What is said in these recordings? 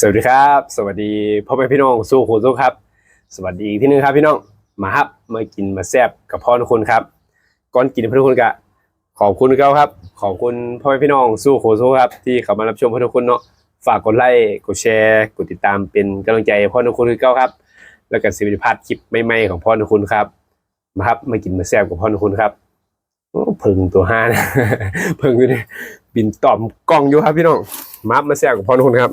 สวัสดีครับ สวัสดีพ่อแม่พี่น้องสู้หูสู้ครับ สวัสดีอีกที่หนึงครับพี่น้องมาครับมากินมาแซ่บกับพ่อทุกคนครับก่อนกินพ่อทุกคนกะขอบคุณเขาครับ ขอบคุณพ่อแม่พี่น้องสู้หูสู้ครับ ที่เข้ามารับชมพ่อทุกคนเนาะฝากกดไลค์กดแชร์กดติดตามเป็นกำลังใจพ่อทุกคนคือเก้าครับ แล้วก็สิบพลาดคลิปใหม่ๆของพ่อทุกคนครับ มาครับมากินมาแซ่บกับพ่อทุกคนครับเพึ่งตัวห้านะเพึ่งอยู่นี่บินต่อมกล้องอยู่ครับพี่น้องมามาแซ่บกับพ่อทุกคนครับ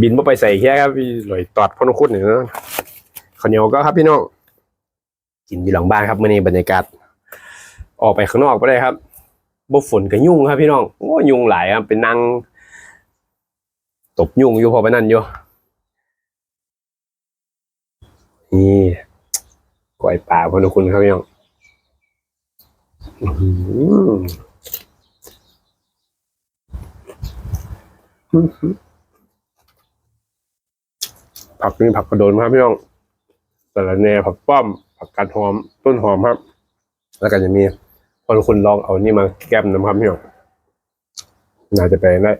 บินมาไปใส่แค่ครับพี่ลอยตอดพ่อนุคุดเนี่ยนะข้าวเหนียวก็ครับพี่น้องกินอยู่หลังบ้านครับเมื่อนี้บรรยากาศ ออกไปข้างนอกก็ได้ครับบ่ฝนก็ยุ่งครับพี่น้องโอ้ยุ่งหลายครับเป็นนั่งตบยุ่งอยู่พอไปนั่นอยู่นี่ก้อยปลาพ่อนุคุณครับพี่น้องอื้อหือ ผักนี่ผักกระโดนครับพี่น้องสาระแหน่ผักป้อม ผักกาดหอม ต้นหอมครับ แล้วก็จะมีคนคนลองเอานี่มาแก้มน้ำครับพี่น้องน่าจะไปได้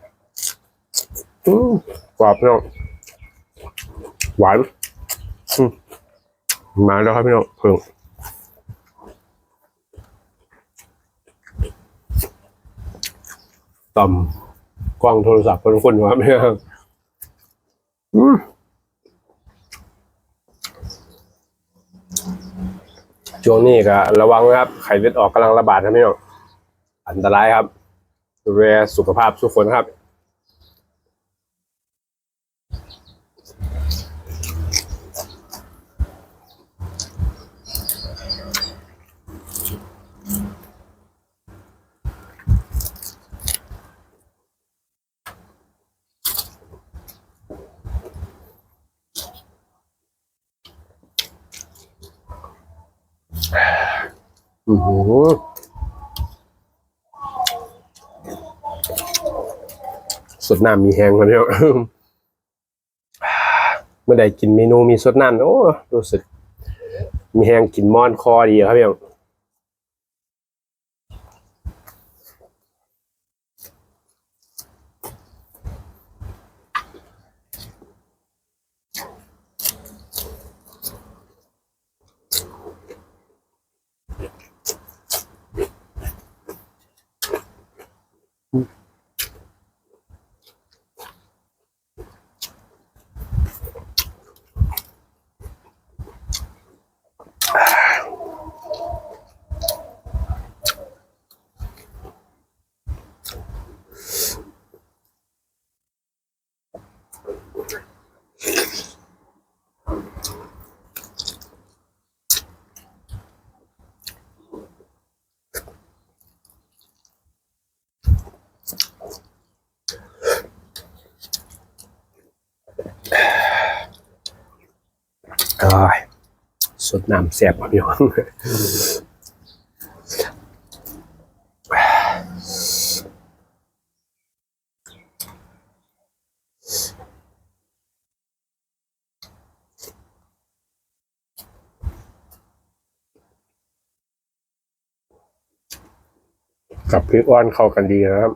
อื้อกรอบพี่น้องหวานมาแล้วครับพี่น้องเพิ่งต่อมกล้องโทรศัพท์คนคนครับพี่น้องอืม ช่วงนี้ก็ระวังนะครับ ไข้เลือดออกกำลังระบาดครับพี่น้อง อันตรายครับ ดูแลสุขภาพทุกคนครับ อือหือสดน้ำมีแหงมาแล้วเมื่อใดกินเมนูมีสดน้ำโอ้รู้สึก มีแหงกินมอนคอดีครับพี่น้อง อ้ายสดน้ำแซ่บครับพี่น้องกับพริกอ้อนเข้ากันดีนะครับ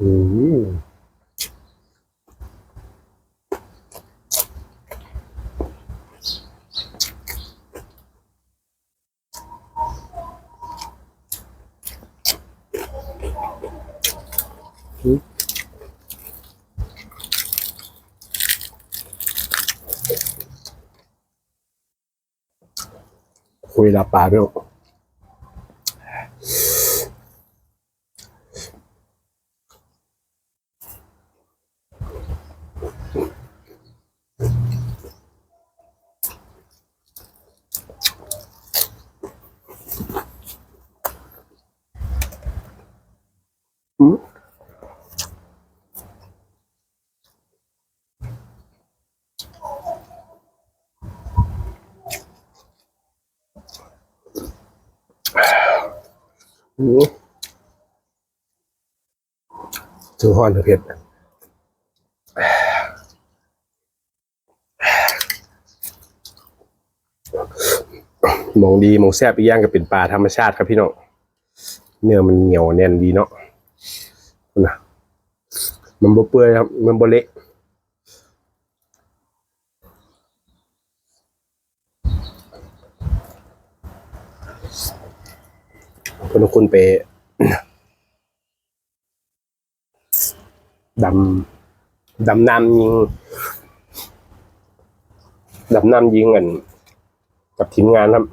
อืมคุยลาปลาด้วย อืมถือห้อนเถอเผ็ดมองดีมองแซ่บอีกอย่างก็เป็นปลาธรรมชาติครับพี่น้องเนื้อมันเหนียวแน่นดีเนาะนะมันบ่เปื่อยครับ มันบ่เละ คนละคนไปดำดำน้ำยิงดำน้ำยิงกัน กับทีมงานครับ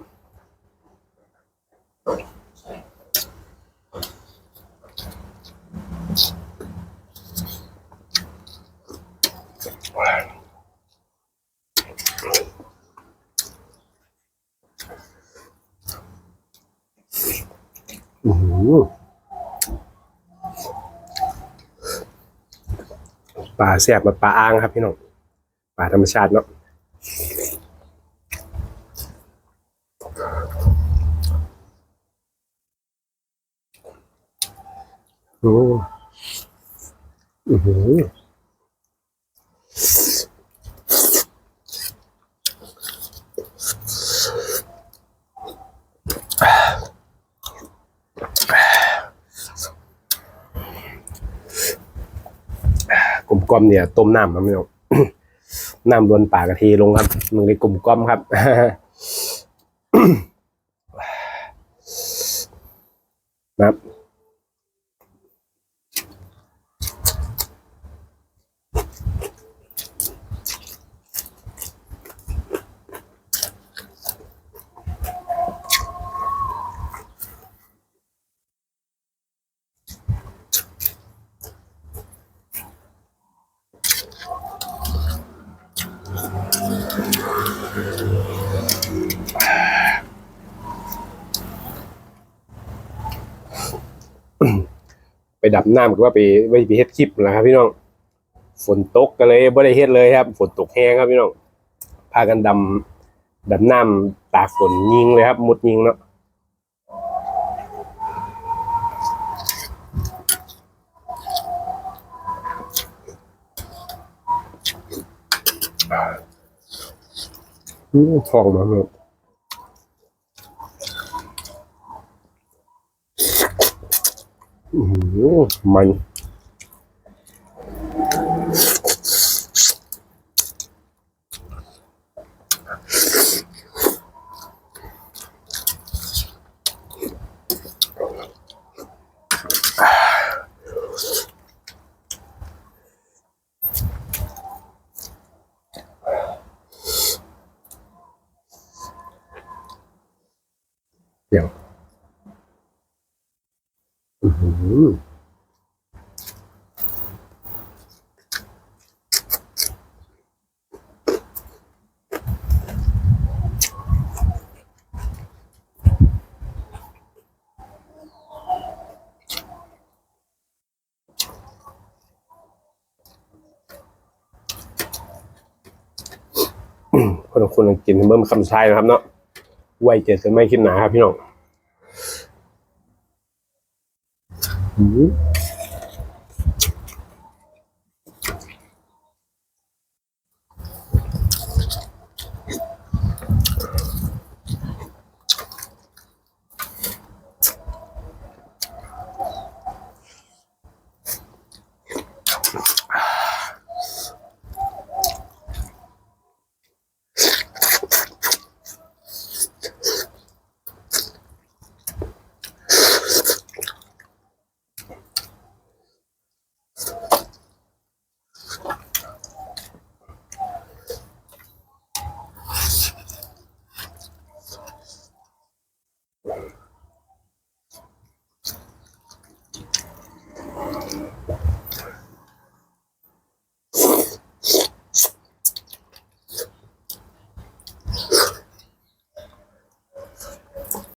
อือปลาแซ่บมาปลาอ้างครับพี่น้องปลาธรรมชาติเนาะอืออือหื อลมกลมเนี่ยต้มน้ำครับพี่น้องน้ำล้วนปากกะทีลงครับมึงในกลุ่มกลมครับนะครับ ไปดับน้ำก็ว่าไปไปไปเฮ็ดคลิปแหละครับ พี่น้อง ฝนตกก็เลยบ่ได้เฮ็ดเลยครับ ฝนตกแห้งครับพี่น้อง พากันดำดำน้ำตากฝนยิงเลยครับ มุดยิงเนาะอืมฟองมาเนอะอื มมัน คนขอือหือคนคนกินเบิ่มคำชายนะครับเนาะไว้เจ็ดจะไม่คิดหนาครับพี่น้องอ